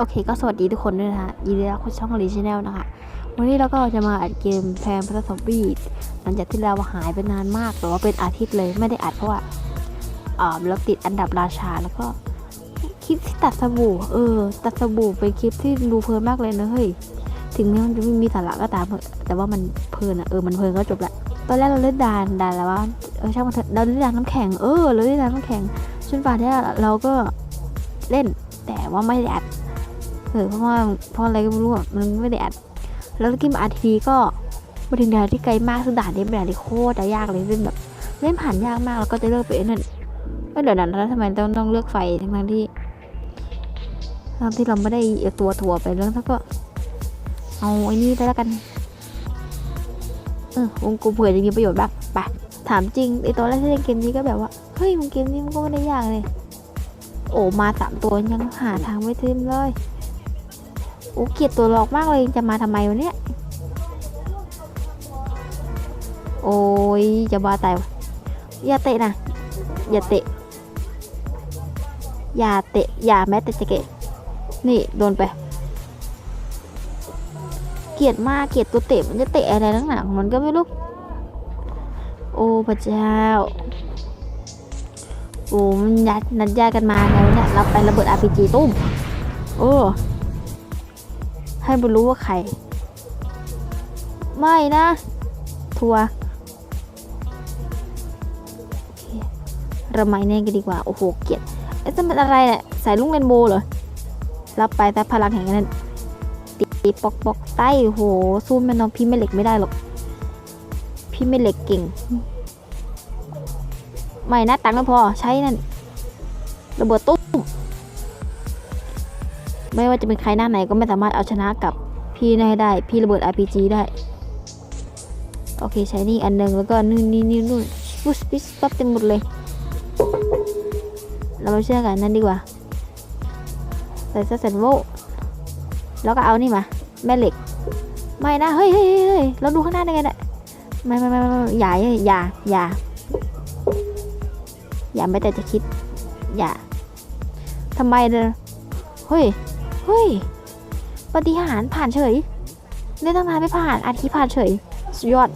โอเคก็สวัสดีทุกคนด้วยนะฮะยินดีต้อนรับเข้าช่องรีชแนลนะคะ วันนี้เราก็จะมาอัดเกมแพมพัทซอมบี้หลังจากที่เราหายไปนานมากแต่ว่าเป็นอาทิตย์เลยไม่ได้อัดเพราะว่าอ่าเราติดอันดับราชาแล้วก็คลิปที่ตัดสบู่เออ ตัดสบู่เป็นคลิปที่ดูเพลินมากเลยนะเฮ้ยถึงแม้มันจะไม่มีสาระก็ตามแต่ว่ามันเพลินอะเออมันเพลินก็จบละตอนแรกเราเล่นดานดานแล้วว่าเออช่างมันเถอะเราเล่นดานน้ำแข็งเออเราเล่นดานน้ำแข็งจนป่านเนี้ยเราก็เล่นแต่ว่าไม่ได้อัด เออเพราะว่าเพราะอะไรก็ไม่รู้อะมันไม่ได้อัดแล้วกิมอาทีก็มาถึงด่านที่ไกลมากซึ่งด่านนี้เป็นด่านที่โคตรยากเลยเล่นแบบเล่นผ่านยากมากแล้วก็จะเลือกไปนั่นก็เดี๋ยวนั้นแล้วทำไมต้องต้องเลือกไฟทั้งที่ทั้งที่เราไม่ได้ตัวถั่วไปแล้วถ้าก็ เอาไอ้นี่ไปแล้วกันเออวงกลมเผื่อจะมีประโยชน์บ้างไปถามจริงไอตอนแรกที่เล่นเกมนี้ก็แบบว่าเฮ้ยมันเกมนี้มันก็ไม่ได้ยากเลย โอ้มาสามตัวยังหาทางไม่ถึงเลย อ้เกลียดตัวหลอกมากเลยจะมาทำไมวะเนี่ย โอ้ยจะบ้าตายอย่าเตะนะ อย่าเตะ อย่าเตะ อย่าแม้แต่จะเกะ นี่โดนไป เกลียดมากเกลียดตัวเตะมันจะเตะอะไรนักหนาของมันก็ไม่รู้ โอ้พระเจ้าโอ้มันยัดนัดยากันมาไงวะเนี่ยเราไประเบิด RPG ตุ้ม โอ้ ให้มันรู้ว่าใคร ไม่นะ ทัวร์ราไม่แน่กันดีกว่า โอ้โห เกลียดไอ้จะเป็นอะไรเนี่ยใส่ลุงเรนโบว์เหรอ รับไปแต่พลังแห่งนั้นตีปอกปอกใต้โอ้โหสู้แม่น้องพี่แม่เหล็กไม่ได้หรอก พี่แม่เหล็กเก่ง ไม่นะตังค์ไม่พอใช้นั่นระเบิดตุ้ ไม่ว่าจะเป็นใครหน้าไหนก็ไม่สามารถเอาชนะกับพี่ได้ได้ พี่ระเบิด RPG ได้ โอเคใช้นี่อันหนึ่งแล้วก็นู่นนี่นี่นู่นปุ๊บปิ๊บปั๊บเต็มหมดเลย เรามาเชื่อกันนั่นดีกว่า ใส่เสื้อเซนโวแล้วก็เอานี่มาแม่เหล็ก ไม่นะเฮ้ยเฮ้ยเฮ้ยเฮ้ยเราดูข้างหน้าได้ไงเนี่ยไม่ไม่ไม่ไม่ไมอย่าอย่าอย่าอย่าไม่แต่จะคิด อย่าทำไมเนยเฮ้ย เฮ้ยปฏิหารผ่านเฉยเล่นตั้งนานไม่ผ่านอาทิผ่านเฉย สุดยอด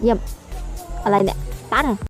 เยี่ยม อะไรเนี่ย ตั้ง